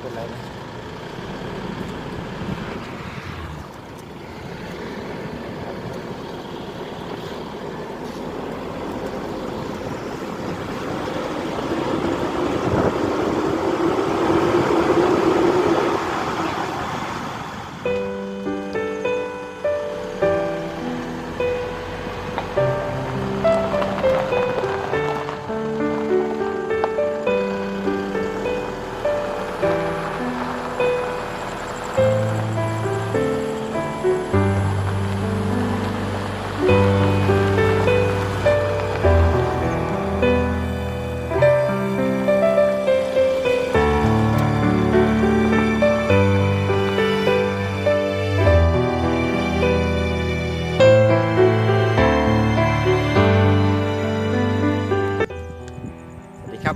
เป็นไรนะ คัญ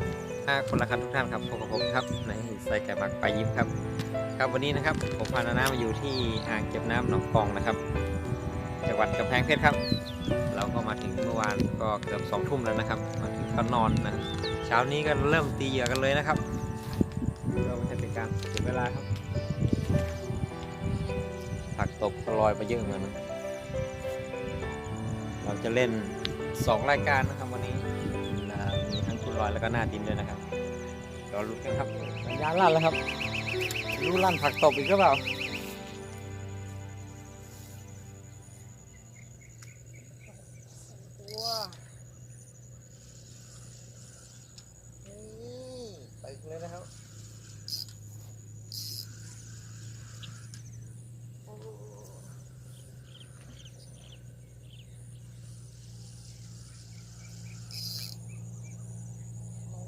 ทุกท่านครับพบกับผมครับในใส่ไก่หมักไปยิ้มครับ ครับวันนี้นะครับผมพานานามาอยู่ที่อ่างเก็บน้ำหนองกองนะครับ จังหวัดกำแพงเพชรครับ เราก็มาถึงเมื่อวานก็เกือบสองทุ่มแล้วนะครับมาถึงก็นอนนะเช้านี้ก็เริ่มตีเหยื่อกันเลยนะครับเราไม่ใช่เป็นการเสียเวลาครับผักตบก็ลอยไปเยอะเหมือนเราจะเล่นสองรายการนะครับวันนี้ ลอยแล้วก็หน้าดินด้วยนะครับรอลุ้นกันครับสัญญาณลั่นแล้วครับรู้ลั่นผักตบอีกหรือเปล่าว้าไปเลยนะครับโอ้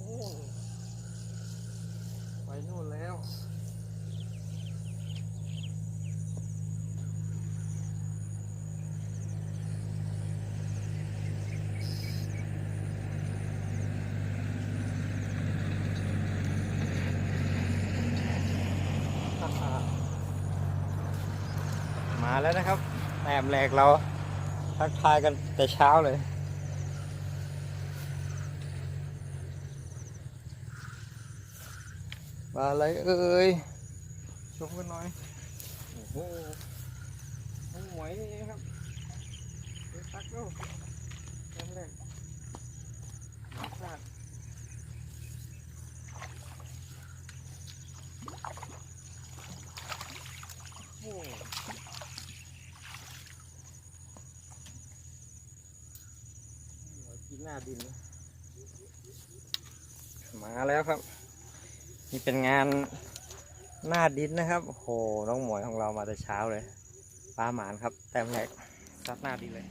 นู่นไปนู่นแล้ว มาแล้วนะครับแอมแรกเราทักทายกันแต่เช้าเลย มาอะไรเอ่ยชมกันหน่อยโอ้โหหวยนี่เองครับตักดูแต้มแรกพลาดโอ้ กิน หน้าดิน มาแล้วครับ นี่เป็นงานหน้าดินนะครับโอ้โหน้องหมวยของเรามาแต่เช้าเลยปลาหมานครับ แต้มแรกซัดหน้าดินเลย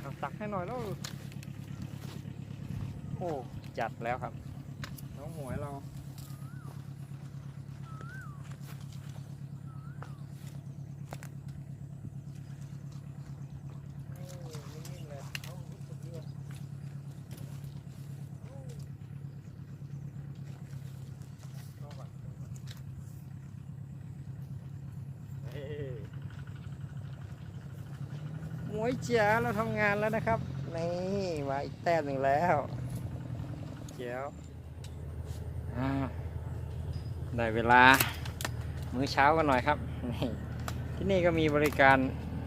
เอาตักให้หน่อยแล้ว โอ้ จัดแล้วครับ น้องหมวยเรา นิ่งๆเลยเอาสุดยอดรอก่อนรอก่อนเฮ้หม วยจ๋าเราทำงานแล้วนะครับ นี่มาอีกแต้มหนึ่งแล้วเจ๋วอ่าได้เวลา มื้อเช้ากันหน่อยครับนี่ที่นี่ก็มีบริการ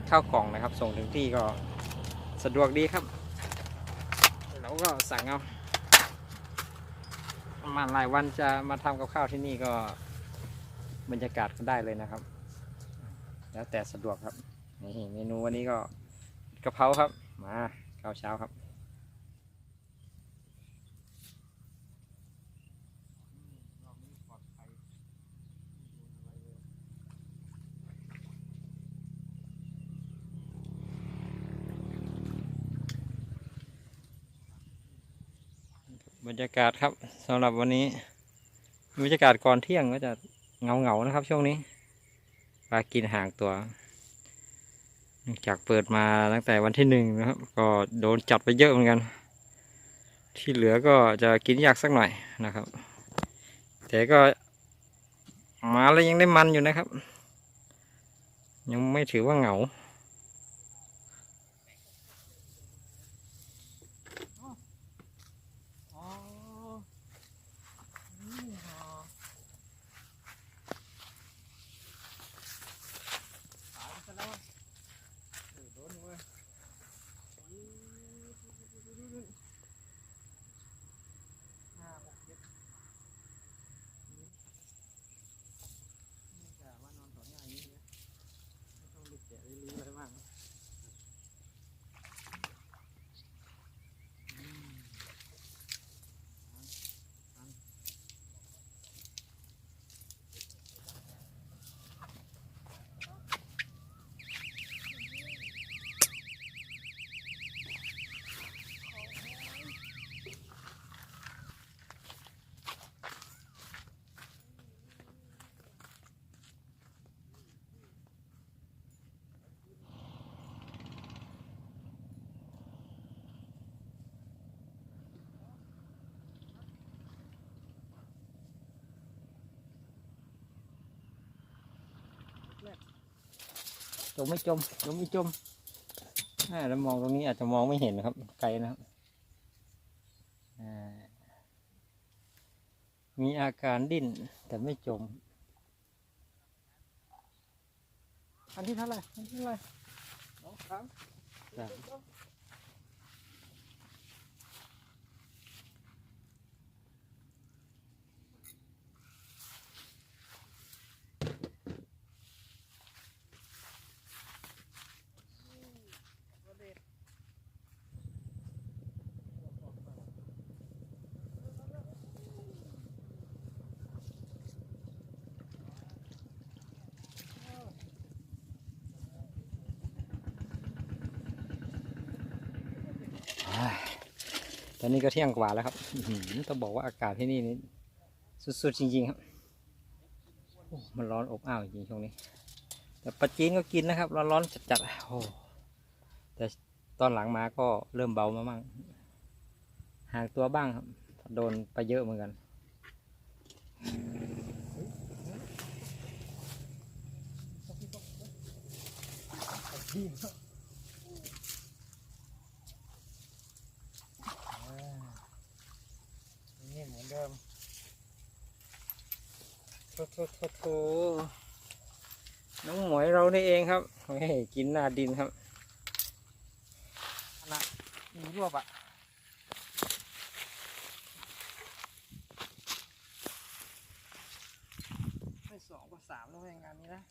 ข้าวกล่องนะครับ ส่งถึงที่ก็สะดวกดีครับเราก็สั่งเอาประมาณหลายวันจะมาทำกับข้าวที่นี่ก็บรรยากาศก็ได้เลยนะครับ แล้วแต่สะดวกครับนี่เมนูวันนี้ก็ กะเพราครับ มาข้าวเช้าครับ บรรยากาศครับสำหรับวันนี้ บรรยากาศก่อนเที่ยงก็จะเงาเงาๆนะครับช่วงนี้ปลากินห่างตัว จากเปิดมาตั้งแต่วันที่หนึ่งนะครับ ก็โดนจัดไปเยอะเหมือนกัน ที่เหลือก็จะกินยากสักหน่อยนะครับ แต่ก็มาแล้วยังได้มันอยู่นะครับ ยังไม่ถือว่าเหงา อ๋อนี่ฮะหายไปซะแล้วอะเออโดนเว้ยห้าหกเจ็ดนี่นี่กะว่านอนต่อหน้าอย่างนี้เลยไม่ต้องไปแกะเลยรู้ จมไม่จมจมไม่จมอ่าแล้วมองตรงนี้อาจจะมองไม่เห็นนะครับ ไกลนะครับอ่ามีอาการดิ้นแต่ไม่จม อันที่เท่าไหร่อันที่เท่าไหร่สองสาม อนนี้ก็เที่ยงกว่าแล้วครับต้องบอกว่าอากาศที่นี่นี่สุดๆจริง ๆ ครับมันร้อนอบอ้าวจริงๆช่วงนี้ แต่ปลาจีนก็กินนะครับ ร้อนๆจัดๆโอ้แต่ตอนหลังมาก็เริ่มเบามาบ้างห่างตัวบ้างครับ โดนไปเยอะเหมือนกันที่นี่เหมือนเดิม โถโถโถโถน้องหมวยเรานี่เองครับเฮ้ยกินหน้าดินครับขนาดมีรวบอะให้สองกว่าสามแล้วเองงานนี้นะ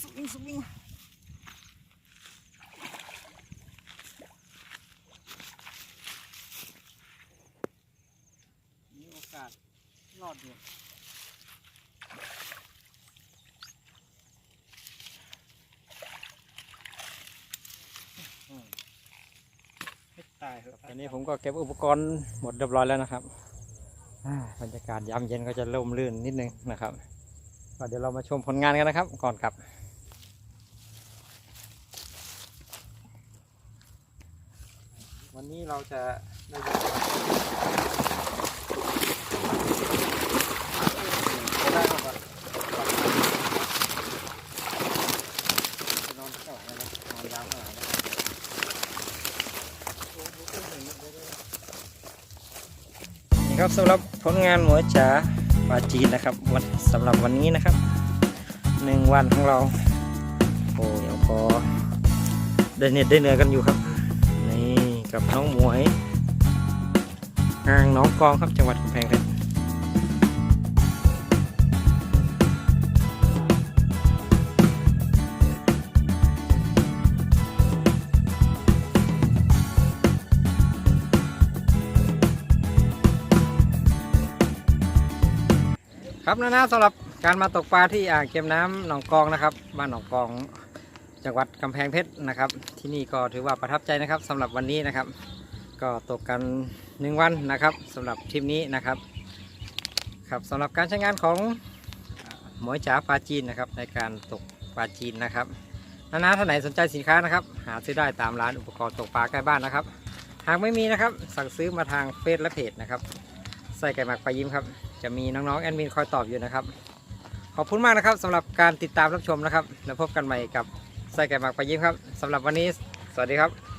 สวิงสวิงมีโอกาส รอดอยู่ให้ตายเถอะตอนนี้ผมก็เก็บอุปกรณ์หมดเรียบร้อยแล้วนะครับอ่าบรรยากาศยามเย็นก็จะร่มรื่นนิดนึงนะครับก็เดี๋ยวเรามาชมผลงานกันนะครับ ก่อนกลับวันนี้เราจะได้ยินได้ครับนอนข้างหลังเลยนะนอนยาวข้างหลังนะ นี่ ครับสำหรับผลงานหมวยจ๋าปลาจีนนะครับวันสำหรับวันนี้นะครับหนึ่งวันของเราโอ้ยังพอได้เน็ตได้เนื้อกันอยู่ครับนี่กับน้องหมวยอ่างน้องกองครับจังหวัดกำแพงเพชร ครับนะนะสำหรับการมาตกปลาที่อ่างเก็บน้ำหนองกองนะครับบ้านหนองกองจังหวัดกำแพงเพชรนะครับ ที่นี่ก็ถือว่าประทับใจนะครับสำหรับวันนี้นะครับ ก็ตกกันหนึ่งวันนะครับสำหรับทริปนี้นะครับ ครับสำหรับการใช้งานของหมวยจ๋าปลาจีนนะครับ ในการตกปลาจีนนะครับนานาท่านไหนสนใจสินค้านะครับ หาซื้อได้ตามร้านอุปกรณ์ตกปลาใกล้บ้านนะครับ หากไม่มีนะครับ สั่งซื้อมาทางเฟซและเพจนะครับ ใส่ไก่หมักปลายิ้มครับ จะมีน้องๆแอดมินคอยตอบอยู่นะครับ ขอบคุณมากนะครับสำหรับการติดตามรับชมนะครับ แล้วพบกันใหม่กับใส่ไก่หมักปลายิ้มครับสำหรับวันนี้ สวัสดีครับ